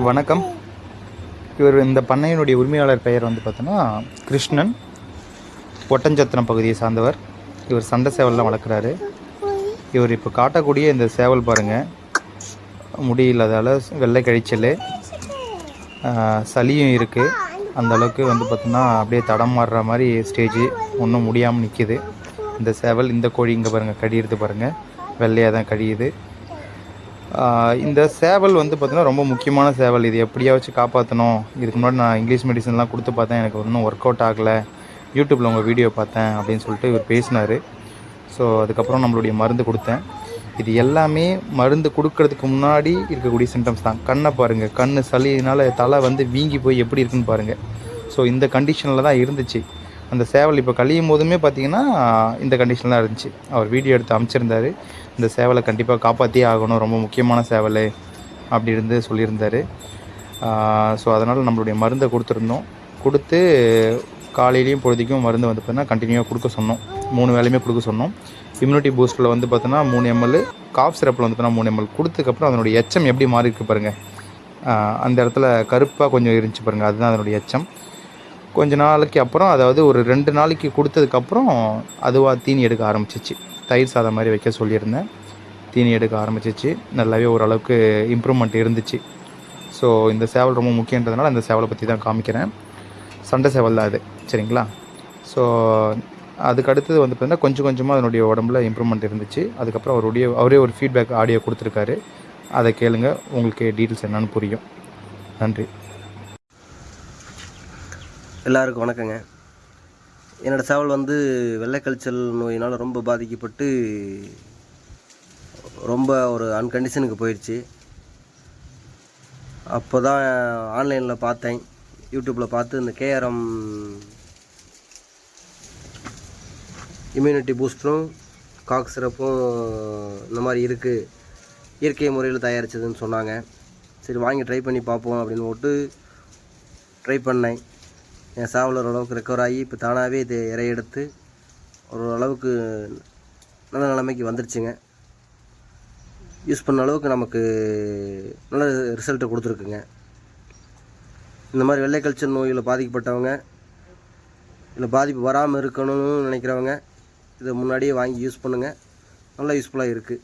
வணக்கம். இவர் இந்த பண்ணையினுடைய உரிமையாளர் பெயர் வந்து பார்த்தோன்னா கிருஷ்ணன். ஒட்டஞ்சத்திரம் பகுதியை சார்ந்தவர். இவர் சண்டை சேவல்லாம் வளர்க்குறாரு. இவர் இப்போ காட்டக்கூடிய இந்த சேவல் பாருங்கள் முடி இல்லாதால வெள்ளை கழிச்சல். சளியும் இருக்குது அந்த அளவுக்கு வந்து பார்த்தோன்னா அப்படியே தடம் மாறுற மாதிரி ஸ்டேஜ் ஒன்றும் முடியாமல் நிற்கிது இந்த சேவல் இந்த கோழி இங்கே பாருங்கள் கடியிறது பாருங்கள் வெள்ளையாக தான் கடியுது. இந்த சேவல் வந்து பார்த்திங்கன்னா ரொம்ப முக்கியமான சேவல். இது எப்படியா வச்சு காப்பாற்றணும் இதுக்கு முன்னாடி நான் இங்கிலீஷ் மெடிசன்லாம் கொடுத்து பார்த்தேன். எனக்கு ஒன்றும் ஒர்க் அவுட் ஆகலை. யூடியூப்பில் உங்கள் வீடியோ பார்த்தேன் அப்படின்னு சொல்லிட்டு இவர் பேசினார். ஸோ அதுக்கப்புறம் நம்மளுடைய மருந்து கொடுத்தேன். இது எல்லாமே மருந்து கொடுக்கறதுக்கு முன்னாடி இருக்கக்கூடிய சிம்டம்ஸ் தான். கண்ணை பாருங்கள் கண் சளியினால் தலை வந்து வீங்கி போய் எப்படி இருக்குன்னு பாருங்கள் ஸோ இந்த கண்டிஷனில் தான் இருந்துச்சு. அந்த சேவல் இப்போ கழியும் போதுமே பார்த்தீங்கன்னா இந்த கண்டிஷனில் தான் இருந்துச்சு. அவர் வீடியோ எடுத்து அமைச்சிருந்தார் இந்த சேவலை கண்டிப்பாக காப்பாற்றியே ஆகணும். ரொம்ப முக்கியமான சேவல் அப்படி இருந்து சொல்லியிருந்தார். ஸோ அதனால் நம்மளுடைய மருந்தை கொடுத்துருந்தோம். கொடுத்து காலையிலையும் பொழுதுக்கும் மருந்து வந்து பார்த்தீங்கன்னா கண்டினியூவாக கொடுக்க சொன்னோம். மூணு வேலையுமே கொடுக்க சொன்னோம். இம்யூனிட்டி பூஸ்டில் வந்து பார்த்தோன்னா மூணு எம்எல் காஃப் சிரப்பில் வந்து பார்த்தீங்கன்னா மூணு எம்எல் கொடுத்ததுக்கப்புறம் அதனுடைய எச்சம் எப்படி மாறி இருக்கு பாருங்கள் அந்த இடத்துல கருப்பாக கொஞ்சம் இருந்துச்சு பாருங்கள் அதுதான் அதனுடைய எச்சம். கொஞ்ச நாளைக்கு அப்புறம் அதாவது ஒரு ரெண்டு நாளைக்கு கொடுத்ததுக்கப்புறம் அதுவாக தீனி எடுக்க ஆரம்பிச்சிச்சு. தயிர் சாதம் மாதிரி வைக்க சொல்லியிருந்தேன். தீனி எடுக்க ஆரம்பிச்சிச்சு. நல்லாவே ஓரளவுக்கு இம்ப்ரூவ்மெண்ட் இருந்துச்சு. ஸோ இந்த சேவல் ரொம்ப முக்கியன்றதுனால அந்த சேவலை பற்றி தான் காமிக்கிறேன். சண்டை சேவல் தான் அது. சரிங்களா? ஸோ அதுக்கு அடுத்தது வந்து பார்த்தீங்கன்னா கொஞ்சம் கொஞ்சமாக அதனுடைய உடம்புல இம்ப்ரூவ்மெண்ட் இருந்துச்சு. அதுக்கப்புறம் அவருடைய அவரே ஒரு ஃபீட்பேக் ஆடியோ கொடுத்துருக்காரு. அதை கேளுங்க. உங்களுக்கு டீட்டெயில்ஸ் என்னன்னு புரியும். நன்றி. எல்லாருக்கும் வணக்கங்க. என்னோடய சேவல் வந்து வெள்ளைக்கழிச்சல் நோயினால் ரொம்ப பாதிக்கப்பட்டு ரொம்ப ஒரு அன்கண்டிஷனுக்கு போயிடுச்சு. அப்போ தான் ஆன்லைனில் பார்த்தேன். யூடியூப்பில் பார்த்து இந்த கேஆர்எம் இம்யூனிட்டி பூஸ்டரும் காக் சிரப்பும் இந்த மாதிரி இருக்குது இயற்கை முறையில் தயாரித்ததுன்னு சொன்னாங்க. சரி வாங்கி ட்ரை பண்ணி பார்ப்போம் அப்படின்னு போட்டு ட்ரை பண்ணேன். என் சாவில் ஓரளவுக்கு ரெக்கவர் ஆகி இப்போ தானாகவே இது இறை எடுத்து ஒரு அளவுக்கு நல்ல நிலைமைக்கு வந்துருச்சுங்க. யூஸ் பண்ண அளவுக்கு நமக்கு நல்ல ரிசல்ட்டை கொடுத்துருக்குங்க. இந்த மாதிரி வெள்ளை கல்ச்சர் நோயில் பாதிக்கப்பட்டவங்க இல்லை பாதிப்பு வராமல் இருக்கணும்னு நினைக்கிறவங்க இதை முன்னாடியே வாங்கி யூஸ் பண்ணுங்கள் நல்லா யூஸ்ஃபுல்லாக இருக்குது